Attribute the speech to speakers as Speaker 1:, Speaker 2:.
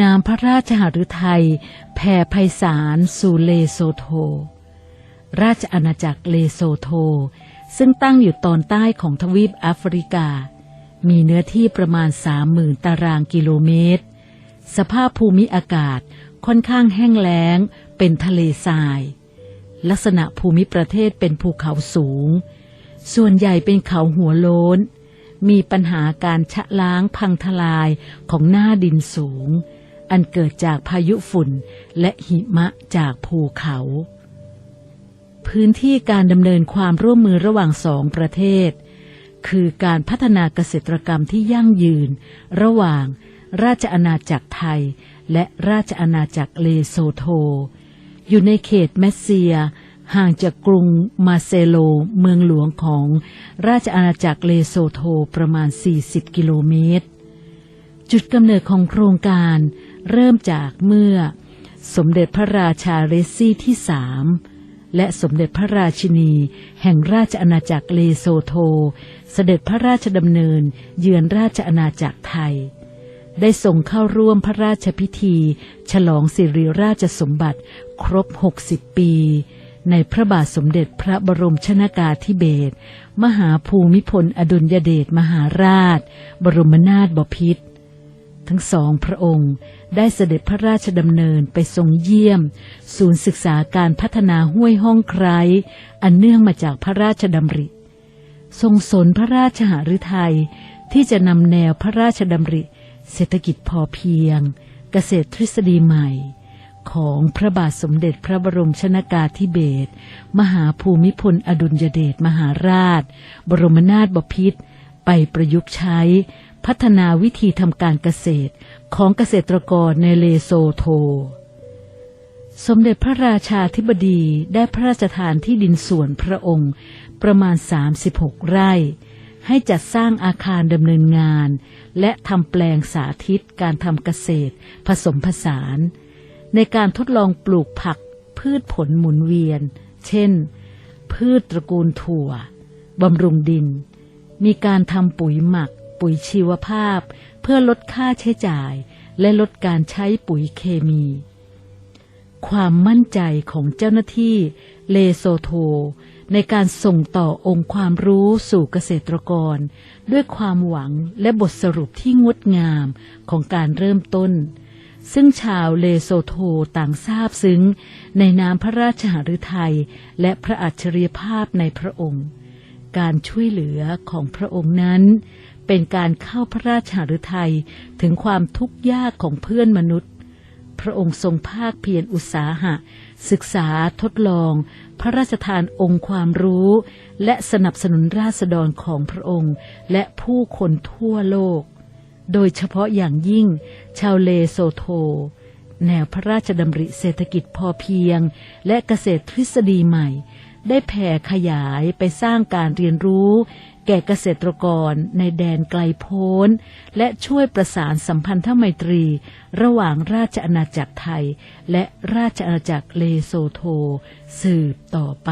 Speaker 1: นามพระราชหฤทัยแผ่ไพศาลสู่เลโซโท ราชอาณาจักรเลโซโท ซึ่งตั้งอยู่ตอนใต้ของทวีปแอฟริกา มีเนื้อที่ประมาณ30,000ตารางกิโลเมตร สภาพภูมิอากาศค่อนข้างแห้งแล้ง เป็นทะเลทราย ลักษณะภูมิประเทศเป็นภูเขาสูง ส่วนใหญ่เป็นเขาหัวโล้นมีปัญหาการชะล้างพังทลายของหน้าดินสูง อันเกิดจากพายุฝุ่นและหิมะจากภูเขา พื้นที่การดำเนินความร่วมมือระหว่างสองประเทศ คือการพัฒนาเกษตรกรรมที่ยั่งยืน ระหว่างราชอาณาจักรไทย และราชอาณาจักรเลโซโท อยู่ในเขตแมสเซีย ห่างจากกรุงมาเซโลเมืองหลวงของราชอาณาจักรเลโซโทประมาณ 40 กิโลเมตรจุดกำเนิดของโครงการ เริ่มจากเมื่อ สมเด็จพระราชาเรซซี่ที่สามและสมเด็จพระราชินี แห่งราชอาณาจักรเลโซโท เสด็จพระราชดำเนินเยือนราชอาณาจักรไทย ได้ส่งเข้าร่วมพระราชพิธี ฉลองสิริราชสมบัติครบ 60 ปี ในพระบาทสมเด็จพระบรมชนากาธิเบศรมหาภูมิพลอดุลยเดชมหาราช บรมนาถบพิตร ทั้งสองพระองค์ได้เสด็จพระราชดำเนินไปทรงเยี่ยม ศูนย์ศึกษาการพัฒนาห้วยห้องไคร้อันเนื่องมาจากพระราชดำริ ทรงสนพระราชหฤทัยที่จะนำแนวพระราชดำริ เศรษฐกิจพอเพียง เกษตรทฤษฎีใหม่ ของพระบาทสมเด็จพระบรมชนากาธิเบศรมหาภูมิพลอดุลยเดชมหาราช บรมนาถบพิตรไปประยุกต์ใช้ พัฒนาวิธีทำการเกษตรของเกษตรกรในเลโซโท สมเด็จพระราชาธิบดีได้พระราชทานที่ดินส่วนพระองค์ประมาณ 36 ไร่ ให้จัดสร้างอาคารดำเนินงาน และทำแปลงสาธิตการทำเกษตรผสมผสาน ในการทดลองปลูกผักพืชผลหมุนเวียน เช่น พืชตระกูลถั่วบำรุงดิน มีการทำปุ๋ยหมัก ปุ๋ยชีวภาพ เพื่อลดค่าใช้จ่าย และลดการใช้ปุ๋ยเคมี ความมั่นใจของเจ้าหน้าที่เลโซโท ในการส่งต่อองค์ความรู้สู่เกษตรกร ด้วยความหวังและบทสรุปที่งดงามของการเริ่มต้น ซึ่งชาวเลโซโทต่างทราบซึ้ง ในนามพระราชหฤทัยและพระอัจฉริยภาพในพระองค์การช่วยเหลือของพระองค์นั้น เป็นการเข้าพระราชหฤทัยถึงความทุกข์ยากของเพื่อนมนุษย์ พระองค์ทรงภาคเพียรอุตสาหะ ศึกษาทดลอง พระราชทานองค์ความรู้ และสนับสนุนราษฎรของพระองค์ และผู้คนทั่วโลก โดยเฉพาะอย่างยิ่ง ชาวเลโซโท แนวพระราชดำริเศรษฐกิจพอเพียง และเกษตรทฤษฎีใหม่ได้แผ่ขยายไปสร้างการเรียนรู้ แก่เกษตรกรในแดนไกลโพ้น และช่วยประสานสัมพันธไมตรี ระหว่างราชอาณาจักรไทย และราชอาณาจักรเลโซโท สืบต่อไป